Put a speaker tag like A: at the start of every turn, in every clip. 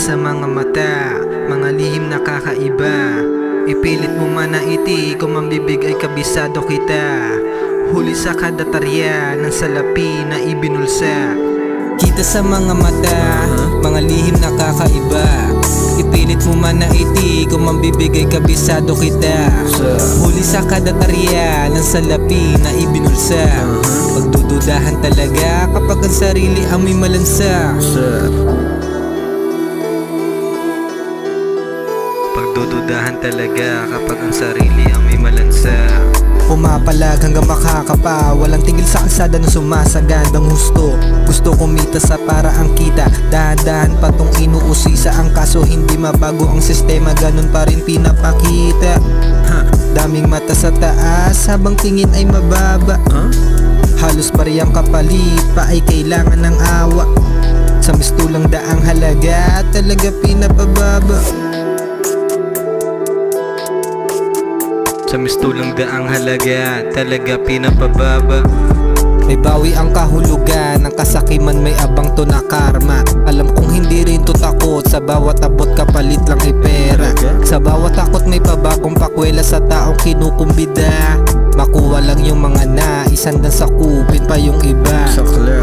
A: sa mga mata Mga lihim na kakaiba. Ipilit mo man na iti Kung mambibig ay kabisado kita. Huli sa kada tarya Ng salapi na ibinulsa. Kita sa mga mata Mga lihim na kakaiba. Ipilit mo man na iti Kung mambibig ay kabisado kita. Huli sa kada tarya Ng salapi na ibinulsa. Pagdududahan talaga Kapag ang sarili ang may malansa Pagdududahan talaga kapag ang sarili ang may malansa. Pumapalag hanggang makakapa Walang tingil sa kalsada na sumasagandang husto. Gusto kumita sa para ang kita Dahan-dahan patong inuusisa ang kaso. Hindi mabago ang sistema Ganun pa rin pinapakita. Daming mata sa taas Habang tingin ay mababa. Halos parehang kapalit pa ay kailangan ng awa. Sa mistulang daang halaga Talaga pinapababa Sa mistulang daang halaga Talaga pinapababa. May bawi ang kahulugan Ang kasakiman may abang to na karma. Alam kong hindi rin to takot Sa bawat abot kapalit lang ay pera. Sa bawat takot may pabagong pakwela Sa taong kinukumbida. Makuha lang yung mga naisan Dan sakupin pa yung iba.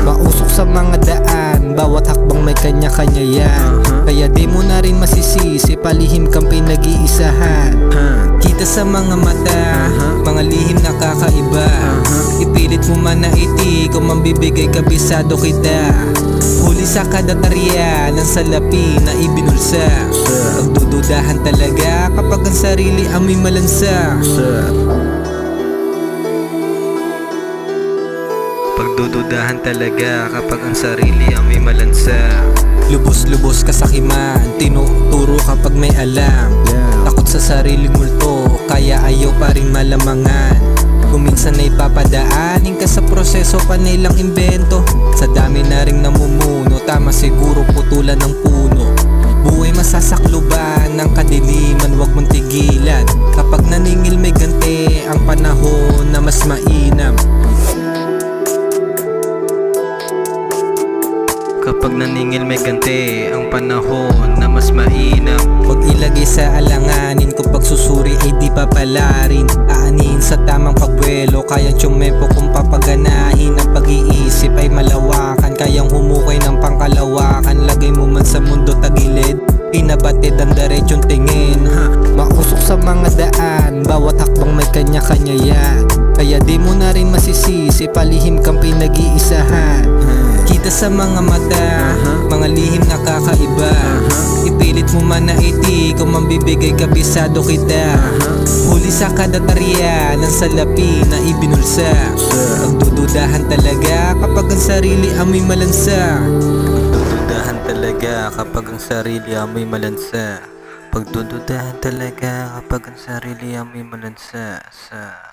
A: Mausok sa mga daan Bawat hakbang may kanya-kanya yan. Kaya di mo na rin masisisi Palihim kang pinag-iisahan sa mga mata Mga lihim na kakaiba. Ipilit mo man na iti Kung mambibigay kabisado kita. Huli sa kada tarya Ng salapi na ibinulsa. Pagdududahan talaga Kapag ang sarili ang may malansa. Pagdududahan talaga kapag ang sarili ang may malansa. Lubos-lubos kasakiman Tinuturo kapag may alam Takot sa sariling multo Kaya ayaw pa rin malamangan. Kung minsan ay papadaanin ka sa proseso pa nilang imbento Sa dami na ring namumuno Tama siguro putulan ng puno. Buhay masasakluban ng kadiliman Huwag mong tigilan. Kapag naningil may ganti Ang panahon na mas mainam. Kapag naningil may ganti ang panahon na mas mainam kaya tsumepo kung papaganahin Ang pag-iisip ay malawakan. Kayang humukay ng pangkalawakan. Lagay mo man sa mundo tagilid Pinabatid ang diretsyon tingin. Ha? Mausok sa mga daan Bawat hakbang may kanya-kanya yan. Kaya di mo na rin masisisi Palihim kang pinag-iisahan. Kita sa mga mata Mga lihim na kakaiba. Ipilit mo man na iti Kung mambibigay kabisado kita Huli sa kada tarya Ng salapi na ibinulsa. Pagdududahan talaga Kapag ang sarili ang may malansa Pagdududahan talaga Kapag ang sarili ang may malansa. Pagdududahan talaga Kapag ang sarili ang may malansa Sa